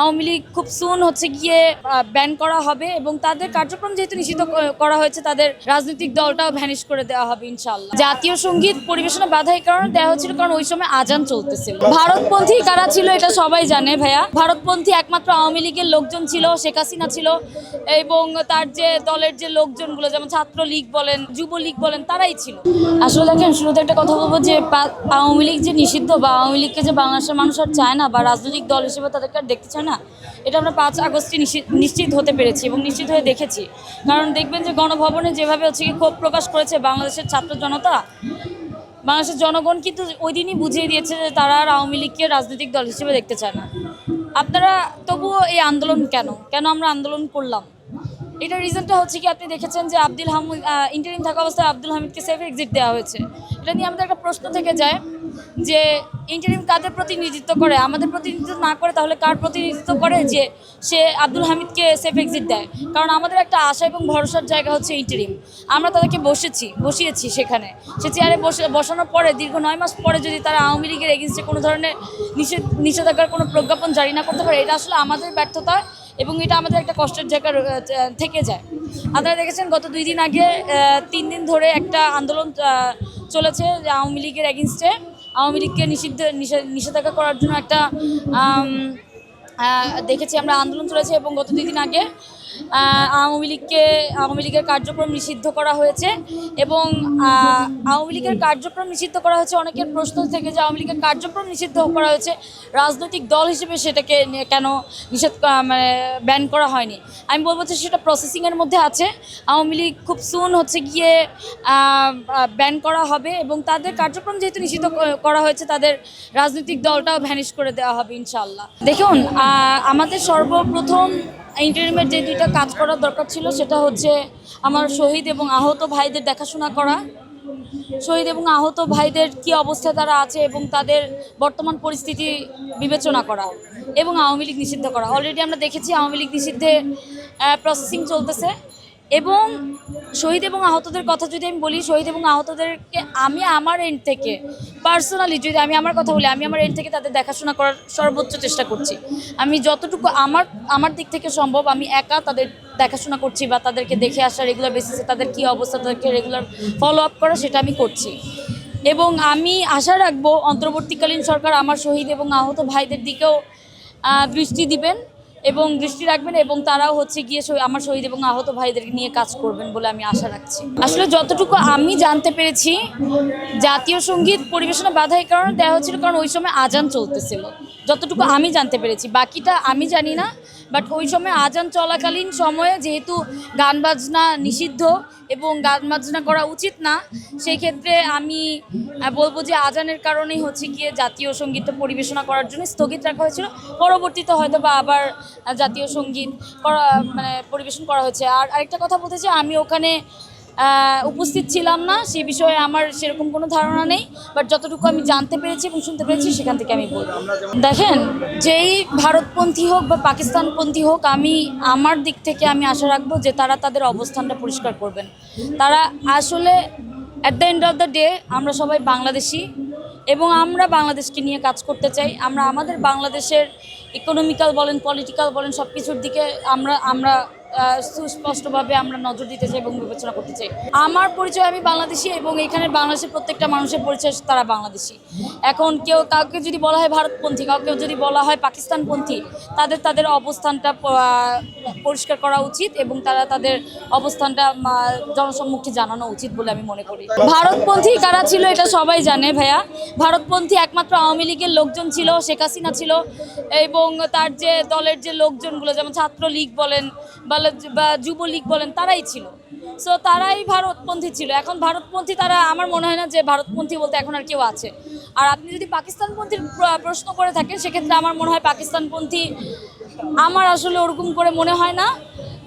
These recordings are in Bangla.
আওয়ামী লীগ খুব সুন হচ্ছে গিয়ে ব্যান করা হবে এবং তাদের কার্যক্রম যেহেতু নিষিদ্ধ করা হয়েছে, তাদের রাজনৈতিক দলটাও ভ্যানিশ করে দেওয়া হবে ইনশাল্লাহ জাতীয় সংগীত পরিবেশনা বাধা এই কারণে দেওয়া হয়েছিল কারণ ওই সময় আজান চলতেছিল। ভারতপন্থী কারা ছিল এটা সবাই জানে ভাইয়া। ভারতপন্থী একমাত্র আওয়ামী লীগের লোকজন ছিল, শেখ হাসিনা ছিল এবং তার যে দলের যে লোকজনগুলো, যেমন ছাত্র লীগ বলেন, যুবলীগ বলেন, তারাই ছিল। আসলে দেখেন, শুরুতে একটা কথা বলব যে আওয়ামী লীগ যে নিষিদ্ধ বা আওয়ামী লীগকে যে বাংলাদেশের মানুষ আর চায় না বা রাজনৈতিক দল হিসেবে তাদেরকে দেখতে চায় না? এটা আমরা পাঁচ আগস্টে নিশ্চিত হতে পেরেছি এবং নিশ্চিত হয়ে দেখেছি। কারণ দেখবেন যে গণভবনে যেভাবে হচ্ছে কি ক্ষোভ প্রকাশ করেছে বাংলাদেশের ছাত্র জনতা, বাংলাদেশের জনগণ কিন্তু ওই দিনই বুঝিয়ে দিয়েছে যে তারা আর আওয়ামী লীগকে রাজনৈতিক দল হিসেবে দেখতে চায় না। আপনারা তবুও এই আন্দোলন কেন? কেন আমরা আন্দোলন করলাম? এটার রিজনটা হচ্ছে কি, আপনি দেখেছেন যে আব্দুল হামিদ ইন্টারিম থাকা অবস্থায় আব্দুল হামিদকে সেফ এক্সিট দেওয়া হয়েছে। এটা নিয়ে আমাদের একটা প্রশ্ন থেকে যায় যে ইন্টারিম কাদের প্রতিনিধিত্ব করে? আমাদের প্রতিনিধিত্ব না করে, তাহলে কার প্রতিনিধিত্ব করে যে সে আব্দুল হামিদকে সেফ এক্সিট দেয়? কারণ আমাদের একটা আশা এবং ভরসার জায়গা হচ্ছে ইন্টারিম আমরা তাদেরকে বসেছি, বসিয়েছি সেখানে। সে চেয়ারে বসে, বসানোর পরে, দীর্ঘ নয় মাস পরে যদি তারা আওয়ামী লীগের এগেনস্টে কোনো ধরনের নিষেধ, নিষেধাজ্ঞার কোনো প্রজ্ঞাপন জারি না করতে পারে, এটা আসলে আমাদের ব্যর্থতা এবং এটা আমাদের একটা কষ্টের জায়গা থেকে যায়। আপনারা দেখেছেন গত দুই দিন আগে তিন দিন ধরে একটা আন্দোলন চলেছে আওয়ামী লীগের এগেনস্টে আওয়ামী লীগকে নিষিদ্ধ, নিষে- নিষেধাজ্ঞা করার জন্য একটা দেখেছি আমরা আন্দোলন চলেছে এবং গত দুই দিন আগে আওয়ামী লীগকে, আওয়ামী লীগের কার্যক্রম নিষিদ্ধ করা হয়েছে এবং আওয়ামী লীগের কার্যক্রম নিষিদ্ধ করা হয়েছে। অনেকের প্রশ্ন থেকে যে আওয়ামী লীগের কার্যক্রম নিষিদ্ধ করা হয়েছে, রাজনৈতিক দল হিসেবে সেটাকে কেন নিষেধ মানে ব্যান করা হয়নি? আমি বলব যে সেটা প্রসেসিংয়ের মধ্যে আছে। আওয়ামী লীগ খুব সুন হচ্ছে গিয়ে ব্যান করা হবে এবং তাদের কার্যক্রম যেহেতু নিষিদ্ধ করা হয়েছে, তাদের রাজনৈতিক দলটাও ভ্যানিশ করে দেওয়া হবে ইনশাল্লাহ দেখুন আমাদের সর্বপ্রথম ইন্টারমিডিয়েট যে দুইটা কাজ করার দরকার ছিল সেটা হচ্ছে আমার শহীদ এবং আহত ভাইদের দেখাশোনা করা। শহীদ এবং আহত ভাইদের কি অবস্থায় তারা আছে এবং তাদের বর্তমান পরিস্থিতি বিবেচনা করা এবং আওয়ামী লীগ নিষিদ্ধ করা। অলরেডি আমরা দেখেছি আওয়ামী লীগ নিষিদ্ধে প্রসেসিং চলতেছে। এবং শহীদ এবং আহতদের কথা যদি আমি বলি, শহীদ এবং আহতদেরকে আমি আমার এন্ড থেকে পার্সোনালি যদি আমি আমার কথা বলি, আমি আমার এন্ড থেকে তাদের দেখাশোনা করার সর্বোচ্চ চেষ্টা করছি। আমি যতটুকু আমার আমার দিক থেকে সম্ভব আমি একা তাদের দেখাশোনা করছি বা তাদেরকে দেখে আসা রেগুলার বেসিসে তাদের কী অবস্থা, তাদেরকে রেগুলার ফলো আপ করা সেটা আমি করছি। এবং আমি আশা রাখব অন্তর্বর্তীকালীন সরকার আমার শহীদ এবং আহত ভাইদের দিকেও দৃষ্টি দিবেন। এবং দৃষ্টি রাখবেন এবং তারাও হচ্ছে গিয়ে আমার শহীদ এবং আহত ভাইদের নিয়ে কাজ করবেন বলে আমি আশা রাখছি। আসলে যতটুকু আমি জানতে পেরেছি, জাতীয় সংগীত পরিবেশনা বাধা এই কারণে দেওয়া হচ্ছিল কারণ ওই সময় আজান চলতেছিল। যতটুকু আমি জানতে পেরেছি, বাকিটা আমি জানি না বাট ওই সময় আজান চলাকালীন সময়ে যেহেতু গান বাজনা নিষিদ্ধ এবং গান বাজনা করা উচিত না, সেই ক্ষেত্রে আমি বলব যে আজানের কারণেই হচ্ছে গিয়ে জাতীয় সঙ্গীতটা পরিবেশনা করার জন্য স্থগিত রাখা হয়েছিল। পরবর্তীতে হয়তো বা আবার জাতীয় সংগীত করা মানে পরিবেশন করা হয়েছে। আর আরেকটা কথা বলতে চাই, আমি ওখানে উপস্থিত ছিলাম না, সে বিষয়ে আমার সেরকম কোনো ধারণা নেই বাট যতটুকু আমি জানতে পেরেছি এবং শুনতে পেরেছি, সেখান থেকে আমি বলব। দেখেন, যেই ভারতপন্থী হোক বা পাকিস্তানপন্থী হোক, আমি, আমার দিক থেকে আমি আশা রাখব যে তারা তাদের অবস্থানটা পরিষ্কার করবেন। তারা আসলে at the end of the day আমরা সবাই বাংলাদেশি এবং আমরা বাংলাদেশকে নিয়ে কাজ করতে চাই। আমরা আমাদের বাংলাদেশের ইকোনমিক্যাল বলেন পলিটিক্যাল বলেন সব কিছুর দিকে আমরা আমরা সুস্পষ্টভাবে আমরা নজর দিতে চাই এবং বিবেচনা করতে চাই। আমার পরিচয় আমি বাংলাদেশি এবং এখানে বাংলাদেশের প্রত্যেকটা মানুষের পরিচয় তারা বাংলাদেশি। এখন কেউ কাউকে যদি বলা হয় ভারতপন্থী, কাউকে যদি বলা হয় পাকিস্তানপন্থী, তাদের তাদের অবস্থানটা পরিষ্কার করা উচিত এবং তারা তাদের অবস্থানটা জনসম্মুখে জানানো উচিত বলে আমি মনে করি। ভারতপন্থী কারা ছিল এটা সবাই জানে ভাইয়া। ভারতপন্থী একমাত্র আওয়ামী লীগের লোকজন ছিল, শেখ হাসিনা ছিল এবং তার যে দলের যে লোকজনগুলো, যেমন ছাত্রলীগ বলেন বা বা যুবলীগ বলেন, তারাই ছিল। সো তারাই ভারতপন্থী ছিল। এখন ভারতপন্থী তারা, আমার মনে হয় না যে ভারতপন্থী বলতে এখন আর কেউ আছে। আর আপনি যদি পাকিস্তানপন্থীর প্রশ্ন করে থাকেন, সেক্ষেত্রে আমার মনে হয় পাকিস্তানপন্থী, আমার আসলে ওরকম করে মনে হয় না।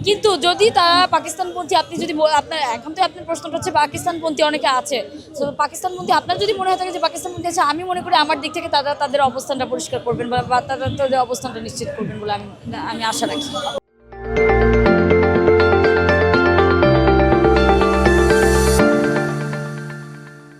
কিন্তু যদি তারা পাকিস্তানপন্থী, আপনি যদি আপনার, এখন তো আপনার প্রশ্নটা হচ্ছে পাকিস্তানপন্থী অনেকে আছে। তো পাকিস্তানপন্থী, আপনার যদি মনে হয় থাকে যে পাকিস্তানপন্থী আছে, আমি মনে করি আমার দিক থেকে তারা তাদের অবস্থানটা পরিষ্কার করবেন বা তাদের অবস্থানটা নিশ্চিত করবেন বলে আমি আমি আশা রাখি।